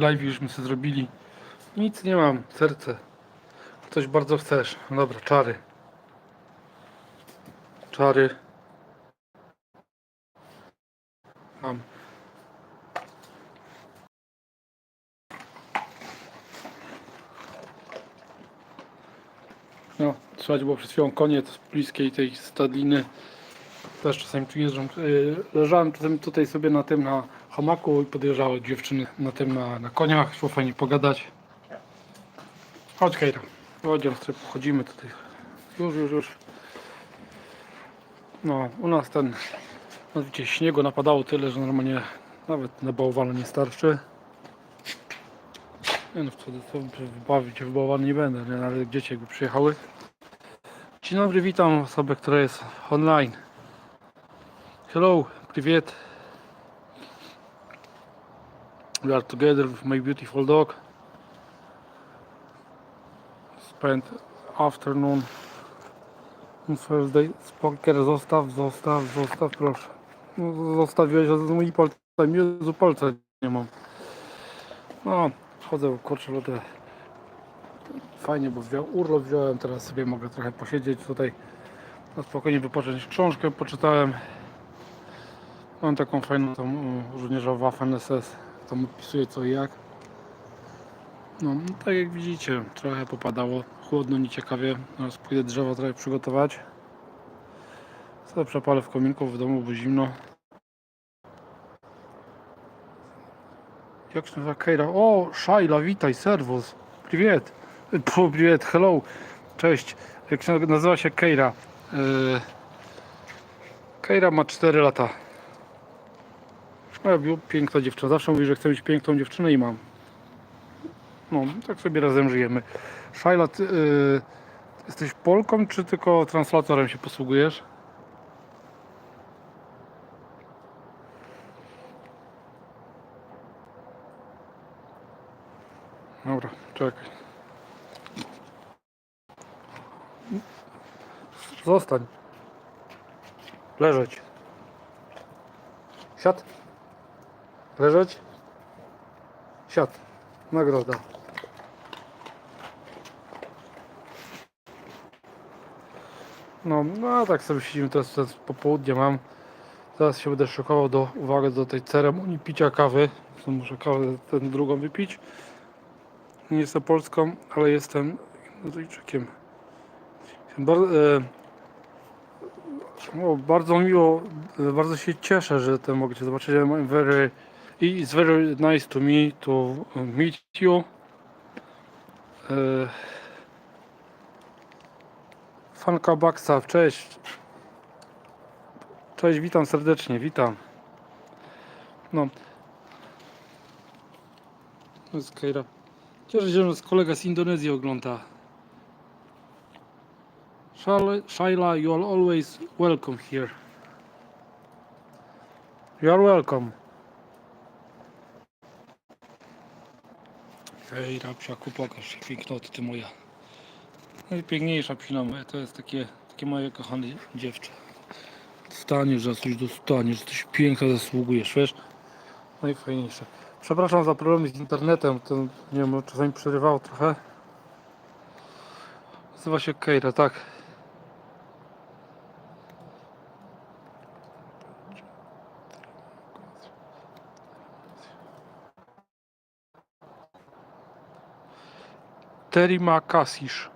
live jużśmy sobie zrobili. Nic nie mam, serce. Coś bardzo chcesz. Dobra, czary. Czary. Mam. No, słuchajcie, było przed chwilą koniec bliskiej tej stadliny. Też czasami tu jeżdżą. Yy, leżałem tutaj sobie na tym, na hamaku i podjeżdżały dziewczyny na tym, na, na koniach. Szło fajnie pogadać. Chodź Kejra. Chodź, sobie pochodzimy tutaj. Już, już, już. No, u nas ten, no widzicie, śniegu napadało tyle, że normalnie nawet na bałwana nie starczy. Nie no, wtedy to wybawić się w bałwan nie będę, nie? nawet dzieci jakby przyjechały. Dzień dobry, witam osobę, która jest online. Hello, привет. We are together with my beautiful dog. Spent afternoon on Thursday. Spoker, zostaw, zostaw, zostaw, proszę. No, zostawiłeś z moimi palcami. Jezu, palca nie mam. No, chodzę, kurczę, lodę. Fajnie, bo wziął, urlop wziąłem, teraz sobie mogę trochę posiedzieć tutaj. Na spokojnie wypocząć. Książkę poczytałem. Mam taką fajną tą um, żołnierza Waffen SS tam opisuje co i jak. No, no, tak jak widzicie, trochę popadało, chłodno, nieciekawie, teraz pójdę drzewa trochę przygotować. Sobie przepalę w kominku w domu, bo zimno. Jak się nazywa Kejra? O, Szajla, witaj, serwus. Priwiet. Priwiet, hello. Cześć. Jak się nazywa się Kejra? E, Kejra ma 4 lata. Biu- piękna dziewczyna. Zawsze mówi, że chce mieć piękną dziewczynę i mam. No, tak sobie razem żyjemy. Shaila, ty yy, jesteś Polką, czy tylko translatorem się posługujesz? Dobra, czekaj. Zostań. Leżeć. Siad. Leżeć. Siad. Nagroda. No, no a tak sobie siedzimy teraz, teraz popołudnie mam. Teraz się będę szykował do, uwaga, do tej ceremonii picia kawy. Muszę kawę tę drugą wypić. Nie jestem Polską, ale jestem Indozyjczykiem. Bar, e, o, bardzo miło, e, bardzo się cieszę, że to mogę Cię zobaczyć. I'm very, it's very nice to me to meet you. E, fanka Baksa, cześć. Cześć, witam serdecznie, witam. No. To jest Keira. Cieszę się, że kolega z Indonezji ogląda. Shaila, you are always welcome here. You are welcome. Hej, rapsiaku, pokaż się pięknoty ty moja. Najpiękniejsza psina moja, to jest takie, takie moje kochane dziewczę. Staniesz, że coś dostaniesz, coś piękna zasługujesz, wiesz? Najfajniejsze. Przepraszam za problemy z internetem, to nie wiem, czasami przerywało trochę. Nazywa się Keira, tak. Terima Kasisz.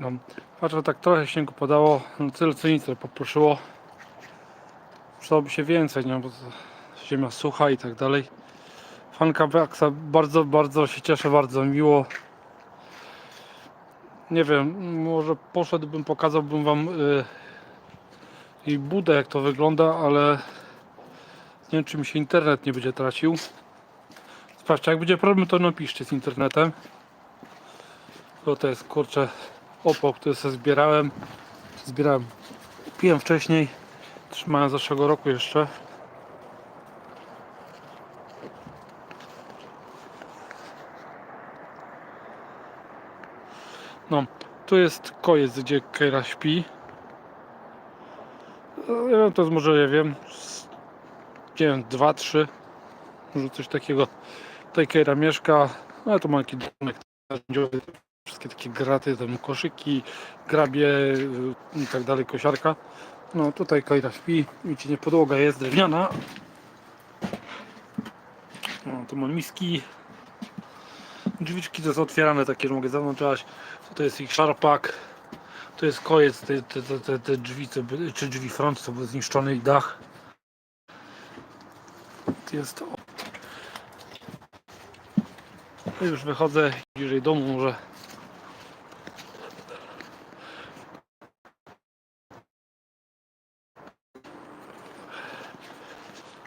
No, patrzę, tak trochę śniegu podało, no tyle co nic, poproszyło. Przydałoby się więcej, nie? bo ziemia sucha i tak dalej. Fanka Baksa, bardzo, bardzo się cieszę, bardzo miło. Nie wiem, może poszedłbym, pokazałbym wam y, jej budę, jak to wygląda, ale nie wiem, czy mi się internet nie będzie tracił. Sprawdźcie, jak będzie problem, to napiszcie z internetem. Bo to jest, kurczę, opał, który sobie zbierałem. Zbierałem, piłem wcześniej, trzymałem z zeszłego roku jeszcze. No, tu jest kojec, gdzie Keira śpi. Wiem, to jest może, nie wiem, z- nie wiem, dwa, trzy, może coś takiego. Tutaj Keira mieszka, no tu ma jakiś domek narzędziowy, wszystkie takie graty, tam koszyki, grabie y, i tak dalej, kosiarka. No tutaj Keira śpi, widzicie, podłoga jest drewniana. No, tu mam miski. Drzwiczki to są otwierane takie, że mogę zawłączać. To jest ich szarpak. To jest koniec, te, te, te, te, drzwi, co były, czy drzwi front, co był zniszczony i dach. Jest o. No Już wychodzę bliżej domu może.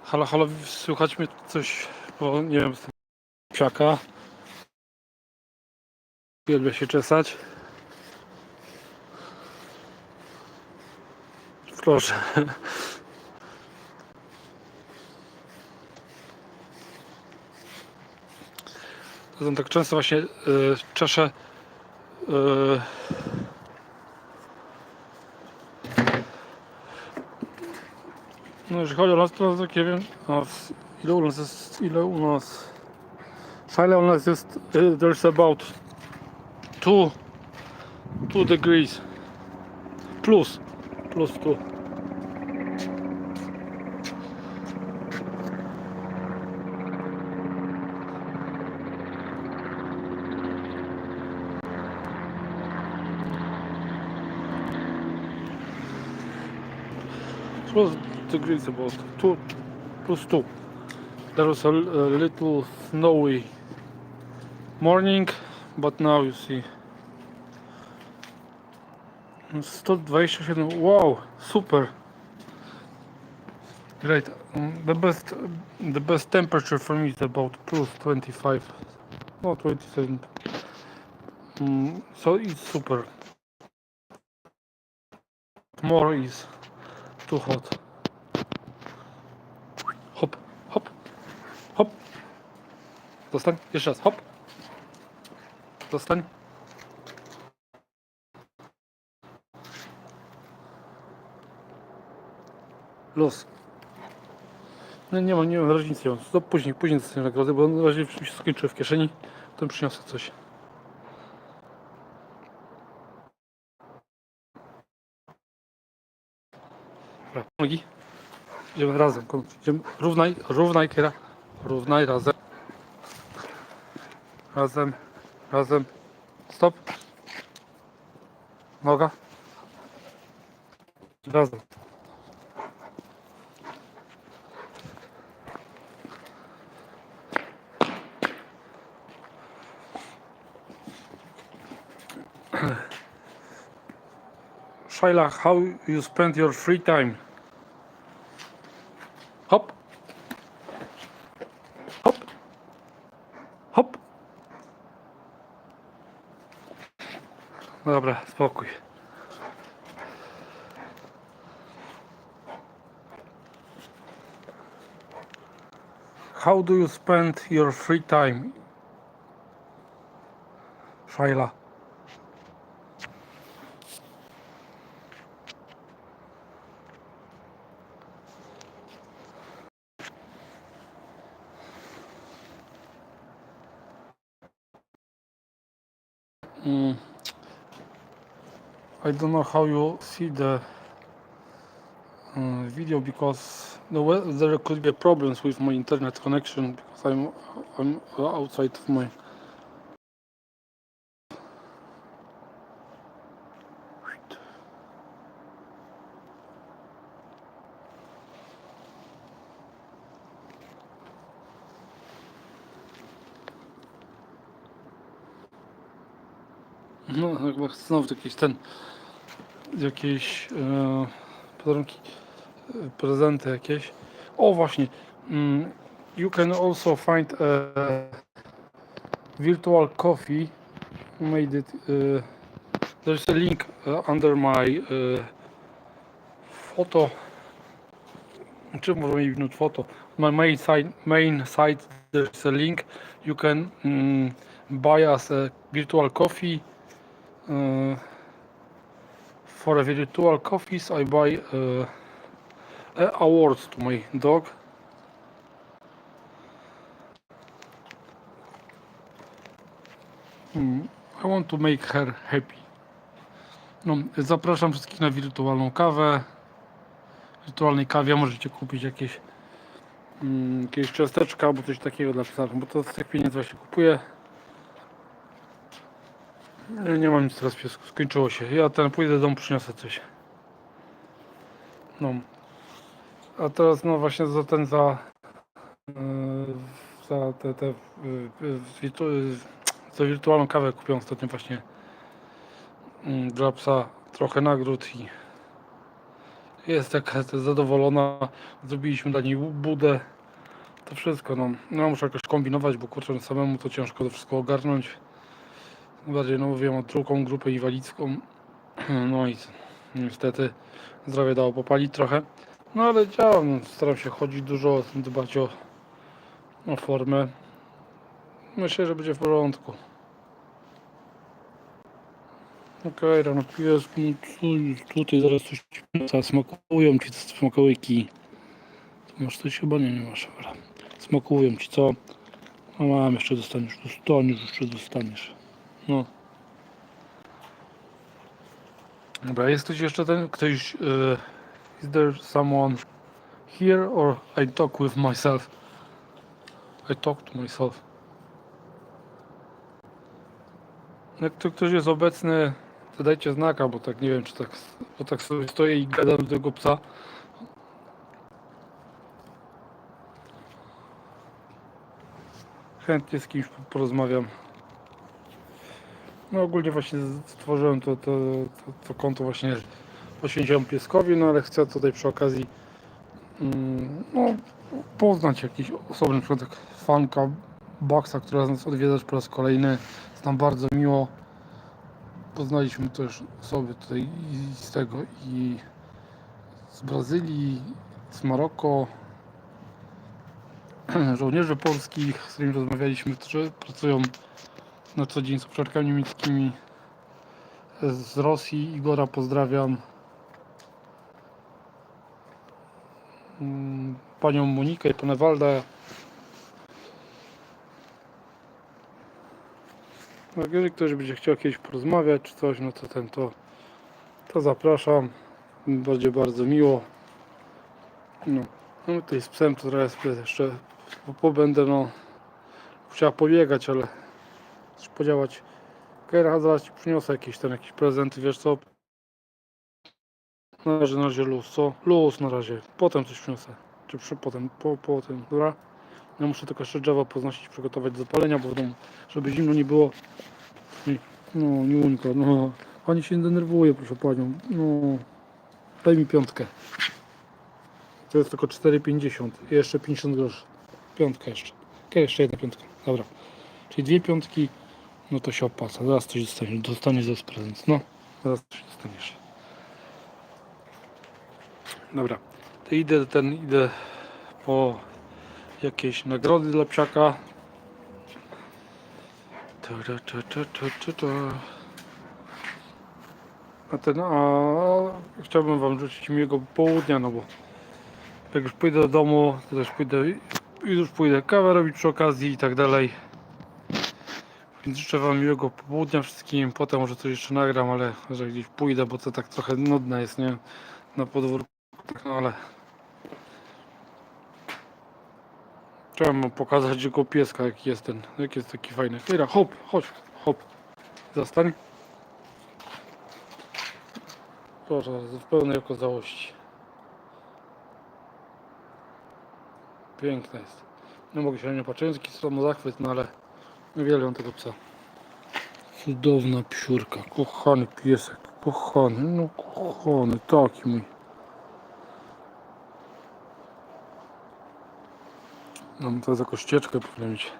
Halo, halo, słychać mnie coś, bo nie wiem, z tego krzaka. Uwielbia się czesać. Proszę. Są tak często właśnie y, czeszę y, No jeżeli chodzi o nas, to nie wiem, ile u nas jest, ile u nas Szale u nas jest, y, there's about 2 2 degrees. Plus. Plus 2 plus degrees about 2 plus 2 there was a, a little snowy morning but now you see 127 wow super. Great. Um, the best the best temperature for me is about plus 25 no 27 Mm, so it's super. More is too hot. Hop hop hop. Dostań jeszcze raz hop dostań Los. No nie ma, nie ma różnicy. To później, później dostaniesz nagrodę, bo na razie się skończyło w kieszeni. To przyniosę coś. Dobra, nogi. Idziemy razem. Idziemy. Równaj, równaj kiera. Równaj razem. Razem, razem. Stop. Noga. Razem. Shaila, how you spend your free time? Dobra, spokój. How do you spend your free time? Shaila. I don't know how you see the uh, video because there could be problems with my internet connection because I'm I'm outside of my. Znowu jakiś ten, jakieś e, podarunki, e, prezenty jakieś. O właśnie, mm, you can also find a virtual coffee. Made it, uh, there's a link uh, under my uh, photo, czy może maybe not photo, my main site, main site there's a link, you can mm, buy us a virtual coffee Uh, for a virtual coffees, I buy uh, a awards to my dog. Hmm, I want to make her happy. No, zapraszam wszystkich na wirtualną kawę. W wirtualnej kawie możecie kupić jakieś, mm, jakieś ciasteczka albo coś takiego dla psa, bo to z tych pieniędzy właśnie kupuję. Nie, nie mam nic teraz piesku, skończyło się. Ja ten pójdę do domu, przyniosę coś. No. A teraz no właśnie za ten za yy, za te, te yy, yy, yy, za wirtualną kawę kupiłem ostatnio właśnie mm, dla psa trochę nagród i jest taka zadowolona. Zrobiliśmy dla niej budę. To wszystko, no. no muszę jakoś kombinować, bo kurczę samemu to ciężko to wszystko ogarnąć. Bardziej no mówiłem o drugą grupę inwalidzką. No i niestety zdrowie dało popalić trochę. No ale działam, no, staram się chodzić dużo, dbać o, o formę. Myślę, że będzie w porządku. Okej, rano pies, no tutaj zaraz coś ci psa smakują ci smakołyki. Tu masz coś chyba? Nie, nie masz, dobra. Smakują ci, co? No mam, jeszcze dostaniesz, dostaniesz, jeszcze dostaniesz. No. Dobra, jest ktoś jeszcze ten, ktoś, uh, is there someone here or I talk with myself? I talk to myself. Jak tu ktoś jest obecny, to dajcie znaka, bo tak nie wiem, czy tak, bo tak sobie stoję i gadam do tego psa. Chętnie z kimś porozmawiam. No ogólnie właśnie stworzyłem to, to, to, to konto właśnie poświęciłem pieskowi, no ale chcę tutaj przy okazji mm, no, poznać jakieś osoby, na przykład jak fanka Baxa, która nas odwiedza po raz kolejny. Jest nam bardzo miło. Poznaliśmy też osoby tutaj i z tego i z Brazylii, z Maroko, żołnierzy polskich, z którymi rozmawialiśmy, którzy pracują na co dzień z obszarkami niemieckimi. Z Rosji Igora pozdrawiam. Mm, Panią Monikę i pana. No, jeżeli ktoś będzie chciał kiedyś porozmawiać czy coś, no to ten to, to zapraszam. Będzie bardzo miło. No, no tutaj z psem to teraz jeszcze po- pobędę, no chciała pobiegać, ale podziałać. Kera, zaraz ci przyniosę jakieś ten jakiś prezenty, wiesz co? Na razie, na razie luz, co? Luz na razie. Potem coś przyniosę. Czy przy, potem, po, po tym, dobra? Ja muszę tylko jeszcze drzewa poznosić, przygotować do zapalenia, bo w domu, żeby zimno nie było. No, Niuńka, no. Pani się denerwuje, proszę panią. No. Daj mi piątkę. To jest tylko 4,50. I jeszcze 50 groszy. Piątka jeszcze. Jeszcze jedna piątka. Dobra. Czyli dwie piątki, no to się opłaca. Zaraz coś dostaniesz. Dostaniesz za prezent. No, zaraz coś dostaniesz. Dobra. To idę ten, idę po jakieś nagrody dla psiaka. Ta, ta, ta, ta, ta. A ten, a chciałbym wam życzyć miłego południa, no bo jak już pójdę do domu, to też pójdę, już pójdę kawę robić przy okazji i tak dalej. Więc życzę wam miłego południa wszystkim, potem może coś jeszcze nagram, ale że gdzieś pójdę, bo to tak trochę nudne jest, nie? Na podwórku, tak, no ale... Chciałem wam pokazać jego pieska, jaki jest ten, jaki jest taki fajny. Chwila, hop, chodź, hop. Zastań. Proszę, w pełnej okazałości. Piękne jest. Nie mogę się na nie patrzeć, jaki samozachwyt, no ale uwielbiam tego psa. Cudowna psiurka, kochany piesek, kochany, no kochany, taki mój. No to jest jako ścieżkę powinien mieć.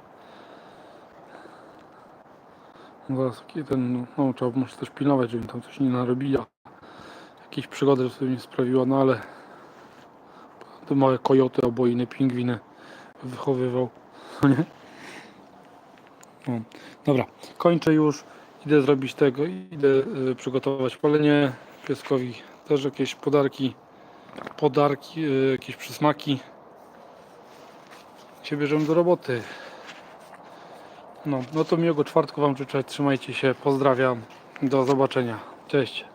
Zaraz taki ten, no trzeba muszę też pilnować, żeby tam coś nie narobila. Jakieś przygody sobie nie sprawiła, no ale te małe kojoty albo inne pingwiny wychowywał. No nie? No. Dobra, kończę już Idę zrobić tego, idę y, przygotować palenie pieskowi. Też jakieś podarki, podarki, y, jakieś przysmaki. Się bierzemy do roboty. No, no to miłego czwartku Wam życzę. Trzymajcie się. Pozdrawiam. Do zobaczenia. Cześć.